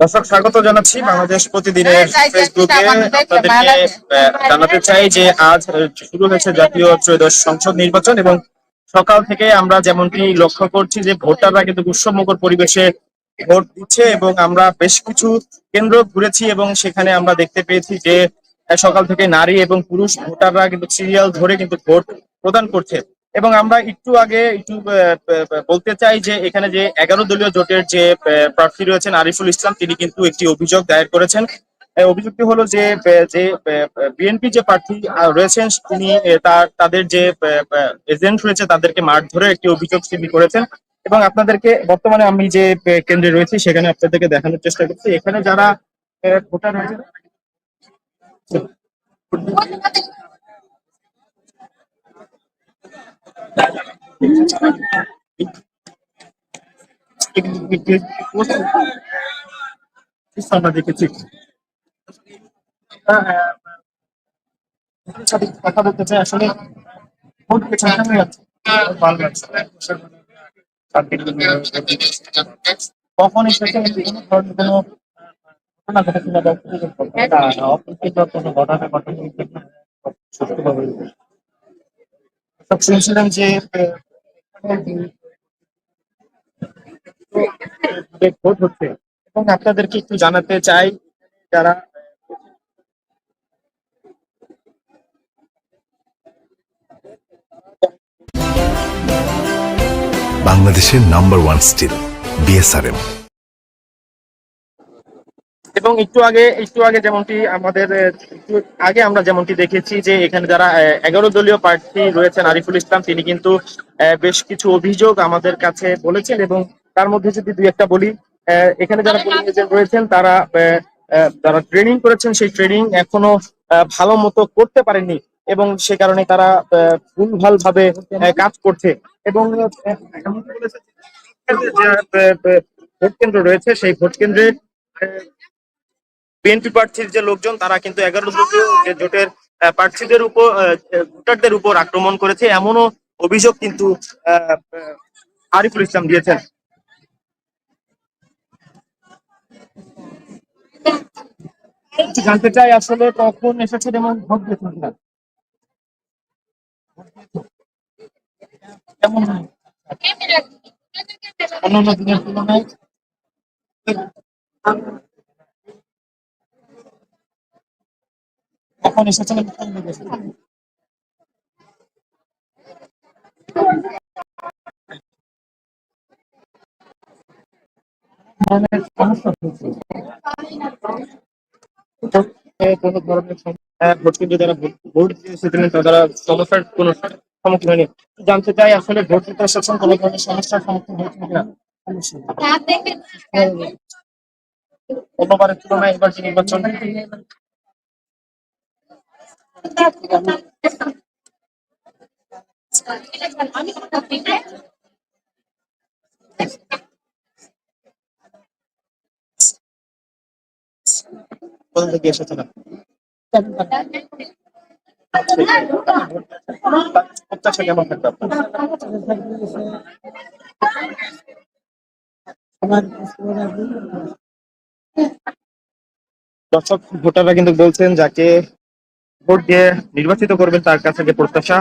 দর্শক স্বাগত জানাচ্ছি বাংলাদেশ প্রতিদিনের ফেসবুকে আপনাদেরকে জানাতে চাই যে আজ শুরু হয়েছে জাতীয় ত্রয়োদশ সংসদ নির্বাচন এবং সকাল থেকে আমরা যেমনটি লক্ষ্য করছি যে ভোটাররা কিন্তু উৎসবমুখর পরিবেশে ভোট দিচ্ছে এবং আমরা বেশ কিছু কেন্দ্র ঘুরেছি এবং সেখানে আমরা দেখতে পেয়েছি যে সকাল থেকে নারী এবং পুরুষ ভোটাররা কিন্তু সিরিয়াল ধরে কিন্তু ভোট প্রদান করছে। এবং আমরা একটু আগে একটু বলতে চাই যে এখানে যে এগারো দলীয় জোটের যে প্রার্থী রয়েছেন আরিফুল ইসলাম, তিনি কিন্তু একটি অভিযোগ দায়ের করেছেন। অভিযোগটি হলো যে যে বিএনপি যে প্রার্থী রয়েছেন, তিনি তার, তাদের যে এজেন্ট রয়েছে, তাদেরকে মার ধরে একটি অভিযোগ তিনি করেছেন। এবং আপনাদেরকে, বর্তমানে আমি যে কেন্দ্রে রয়েছি, সেখানে আপনাদেরকে দেখানোর চেষ্টা করছি। এখানে যারা ভোটার রয়েছে আমরা দেখেছি সাথে কথা বলতে চাই আসলে ভোট পেছনে হয়ে যাচ্ছে ভালো লাগছে কখন এসেছে কোনো ধরনের কোনো ঘটনা ঘটেছিল বা অপ্রীতিকর কোনো ঘটনা ঘটেনি সুষ্ঠুভাবে সব শুনছিলাম যে ভোট হচ্ছে এবং আপনাদেরকে একটু জানাতে চাই যারা বাংলাদেশের নাম্বার ওয়ান স্টিল বিএসআরএম এবং একটু আগে একটু আগে যেমনটি আমাদের একটু আগে আমরা যেমনটি দেখেছি যে এখানে যারা এগারো দলীয় প্রার্থী রয়েছেন আরিফুল ইসলাম তিনি কিন্তু বেশ কিছু অভিযোগ আমাদের কাছে বলেছেন এবং তার মধ্যে যদি দুই একটা বলি এখানে যারা পোলিং এজেন্ট রয়েছেন তারা যারা ট্রেনিং করেছেন সেই ট্রেনিং এখনও ভালো মতো করতে পারেননি এবং সে কারণে তারা ভুলভাল ভাবে কাজ করছে এবং ভোট কেন্দ্র রয়েছে সেই ভোট কেন্দ্রে বিএনপি প্রার্থীর যে লোকজন, তারা কিন্তু এগারো দলীয় যে জোটের প্রার্থীদের উপর ভোটারদের উপর আক্রমণ করেছে, এমনও অভিযোগ কিন্তু আরিফুল ইসলাম দিয়েছেন। জানতে চাই, আসলে কখন এসেছেন এবং ভোট দিয়েছেন অন্যান্য দিনের তুলনায়? কখন এসেছেন কোন দিকে ধরনের সমস্যা হচ্ছে এ, ধরনের ভোট কেন্দ্রে যারা ভোট ভোট তারা সমস্যার কোনো সম্মুখীন হয়নি। জানতে চাই আসলে ভোট কোনো ধরনের সমস্যার সম্মুখীন হয়েছেন কিনা? অন্যবারের তুলনায় এবার নির্বাচন দর্শক ভোটাররা কিন্তু বলছেন যাকে ভোট দিয়ে নির্বাচিত করবেন তার কাছে যে প্রত্যাশা।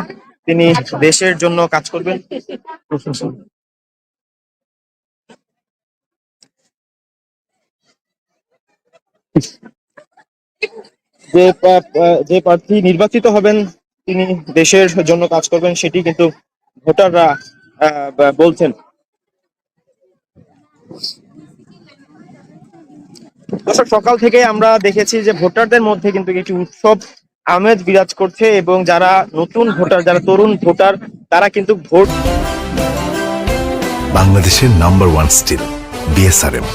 তিনি দেশের জন্য কাজ করবেন। যে যে প্রার্থী নির্বাচিত হবেন, তিনি দেশের জন্য কাজ করবেন, সেটি কিন্তু ভোটাররা বলছেন। দর্শক, সকাল থেকে আমরা দেখেছি যে ভোটারদের মধ্যে কিন্তু একটি উৎসব আমেজ বিরাজ করছে এবং যারা নতুন ভোটার যারা তরুণ ভোটার তারা কিন্তু ভোট বাংলাদেশের number one steel BSRM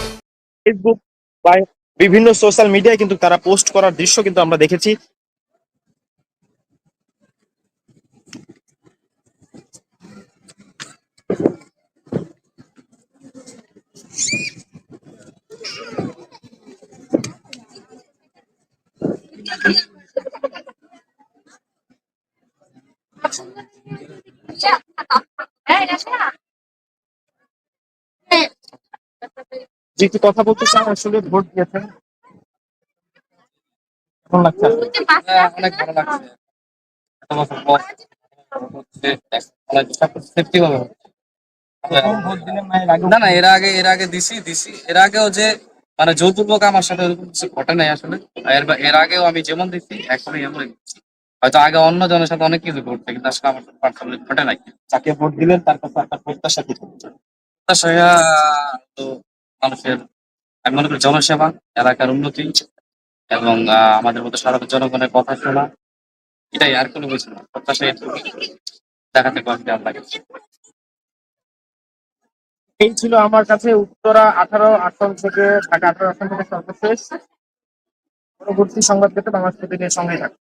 Facebook বা বিভিন্ন সোশ্যাল মিডিয়ায় কিন্তু তারা পোস্ট করার দৃশ্য কিন্তু আমরা দেখেছি। যে একটু কথা বলতে চান আসলে ভোট দিয়েছেন কেমন লাগছে? হ্যাঁ, অনেক ভালো লাগছে না এর আগে না এর আগে এর আগে দিছি দিছি। এর আগেও যে মানে যৌতুক আমার সাথে ওরকম কিছু ঘটে নাই আসলে। এর আগেও আমি যেমন দিচ্ছি এখনই হয়তো আগে অন্য জনের সাথে অনেক কিছু ঘটছে কিন্তু আসলে আমার সাথে পার্সোনালি ঘটে নাই। যাকে ভোট দিলেন তার কাছে আপনার প্রত্যাশা কি? তার সঙ্গে তো মানুষের আমি মনে করি জনসেবা, এলাকার উন্নতি এবং আমাদের মতো সাধারণ জনগণের কথা শোনা। এটাই আর কোনো কিছু না। প্রত্যাশা। দেখাতে পারবে আল্লাহ এই ছিল আমার কাছে উত্তরা আঠারো আসন থেকে ঢাকা আঠারো আসন থেকে সর্বশেষ। পরবর্তী সংবাদ পেতে বাংলাদেশ প্রতিদিনের সঙ্গে থাকুন।